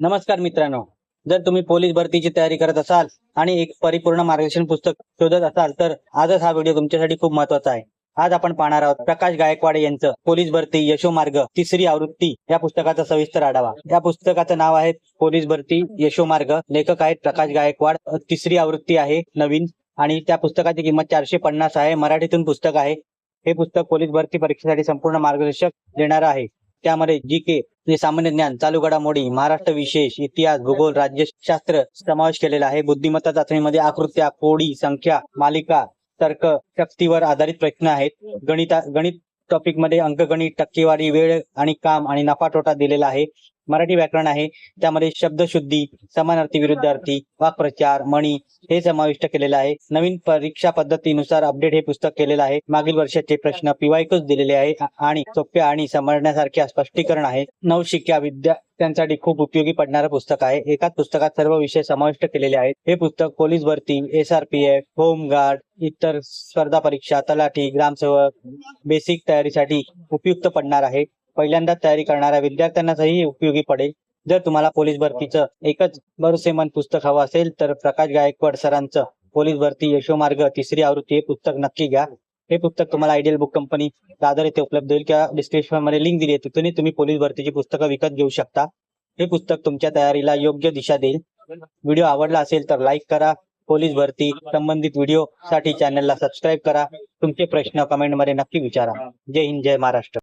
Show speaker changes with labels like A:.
A: नमस्कार मित्रांनो. जर तुम्ही पोलीस भरतीची तयारी करत असाल आणि एक परिपूर्ण मार्गदर्शन पुस्तक शोधत असाल तर आजच हा व्हिडिओ तुमच्यासाठी खूप महत्त्वाचा आहे. आज आपण पाहणार आहोत प्रकाश गायकवाड यांचं पोलीस भरती यशोमार्ग तिसरी आवृत्ती या पुस्तकाचा सविस्तर आढावा. या पुस्तकाचं नाव आहे पोलीस भरती यशोमार्ग लेखक आहेत प्रकाश गायकवाड. तिसरी आवृत्ती आहे नवीन आणि त्या पुस्तकाची किंमत चारशे पन्नास आहे. मराठीतून पुस्तक आहे. हे पुस्तक पोलीस भरती परीक्षेसाठी संपूर्ण मार्गदर्शक देणार आहे. त्यामध्ये जी के म्हणजे सामान्य ज्ञान चालू घडामोडी महाराष्ट्र विशेष इतिहास भूगोल राज्यशास्त्र समावेश केलेला आहे. बुद्धिमत्ता चाचणीमध्ये आकृत्या कोडी संख्या मालिका तर्क शक्तीवर आधारित प्रश्न आहेत. गणिता गणित टॉपिकमध्ये अंकगणित टक्केवारी वेळ आणि काम आणि नफा तोटा दिलेला आहे. मराठी व्याकरण आहे. त्यामध्ये शब्दशुद्धी समानार्थी विरुद्धार्थी वाक्प्रचार म्हणी हे समाविष्ट केलेलं आहे. नवीन परीक्षा पद्धतीनुसार अपडेट हे पुस्तक केलेलं आहे. मागील वर्षाचे प्रश्न पिवायकूच दिलेले आहे आणि सोप्या आणि समजण्यासारख्या स्पष्टीकरण आहे. नवशिक्या विद्यार्थ्यांसाठी खूप उपयोगी पडणारं पुस्तक आहे. एकाच पुस्तकात सर्व विषय समाविष्ट केलेले आहेत. हे पुस्तक पोलीस भरती एसआरपीएफ होमगार्ड इतर स्पर्धा परीक्षा तलाठी ग्रामसेवक बेसिक तयारीसाठी उपयुक्त पडणार आहे. पहिल्यांदा तयारी करणाऱ्या विद्यार्थ्यांनाही उपयोगी पडेल. जर तुम्हाला पोलीस भरतीचं एकच भरोसेमंद पुस्तक हवं असेल तर प्रकाश गायकवाड सरांचं पोलीस भरती यशोमार्ग तिसरी आवृत्ती हे पुस्तक नक्की घ्या. हे पुस्तक तुम्हाला आयडियल बुक कंपनी दादर येथे उपलब्ध होईल किंवा डिस्क्रिप्शनमध्ये लिंक दिली आहे तिथूनही तुम्ही पोलीस भरतीची पुस्तकं विकत घेऊ शकता. हे पुस्तक तुमच्या तयारीला योग्य दिशा देईल. व्हिडिओ आवडला असेल तर लाईक करा. पोलीस भरती संबंधित व्हिडिओ साठी चॅनलला सबस्क्राईब करा. तुमचे प्रश्न कमेंटमध्ये नक्की विचारा. जय हिंद जय महाराष्ट्र.